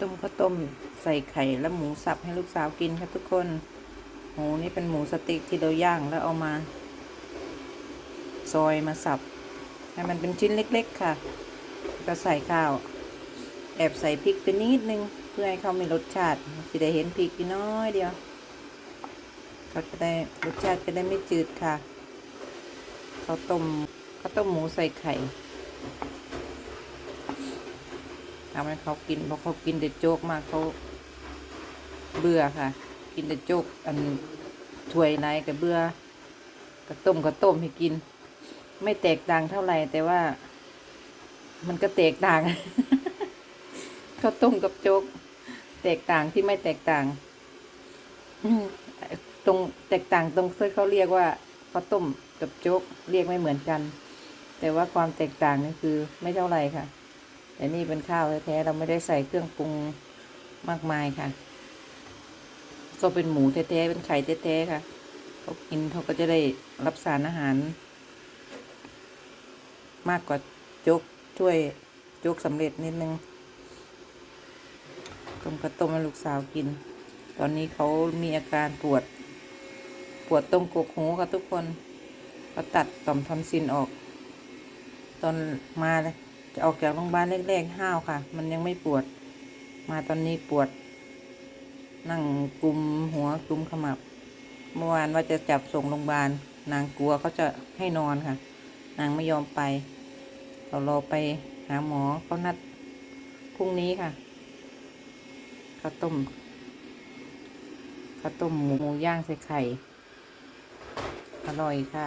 ต้มข้าวต้มใส่ไข่และหมูสับให้ลูกสาวกินครับทุกคน หมูนี่เป็นหมูสเต็กที่เราย่างแล้วเอามา ซอยมาสับ ให้มันเป็นชิ้นเล็ก ๆ ค่ะก็ใส่ข้าว แอบใส่พริกไปนิดนึง เพื่อให้เขามีรสชาติจะได้เห็นพริกอีกน้อยเดียวเขาจะได้รสชาติจะได้ไม่จืดค่ะข้าวต้มข้าวต้มหมูใส่ไข่ ทำให้เขากินเพราะเขากินแต่โจ๊กมากเขาเบื่อค่ะ กินแต่โจ๊กอันถ้วยไหนก็เบื่อก็ต้มก็ต้มให้กิน ไม่แตกต่างเท่าไหร่แต่ว่า มันก็แตกต่างข้าวต้มกับโจ๊กแตกต่างที่ไม่แตกต่างตรงแตกต่างตรงที่เขาเรียกว่าข้าวต้มกับโจ๊กเรียกไม่เหมือนกัน แต่ว่าความแตกต่างนี่คือไม่เท่าไหร่ค่ะ แต่นี่เป็นข้าวแท้ๆเราไม่ได้ใส่เครื่องปรุงมากมายค่ะ ก็เป็นหมูแท้ๆเป็นไข่แท้ๆค่ะเขากินเขาก็จะได้รับสารอาหาร มากกว่าโจ๊กช่วยโจ๊กสำเร็จนิดนึงต้มกระต้มให้ลูกสาวกิน ตอนนี้เขามีอาการปวด ปวดตรงกกหูค่ะทุกคนเขาตัดต่อมทอนซิลออก ตอนมาเลย จะออกจากโรงพยาบาลแรกๆห้าวค่ะ มันยังไม่ปวด มาตอนนี้ปวด นั่งกลุมหัวกลุมขมับ เมื่อวานว่าจะจับส่งโรงพยาบาล นางกลัวเขาจะให้นอนค่ะ นางไม่ยอมไปเรารอไปหาหมอเขานัดพรุ่งนี้ค่ะข้าวต้มข้าวต้มหมูหมูย่างใส่ไข่ อร่อยค่ะ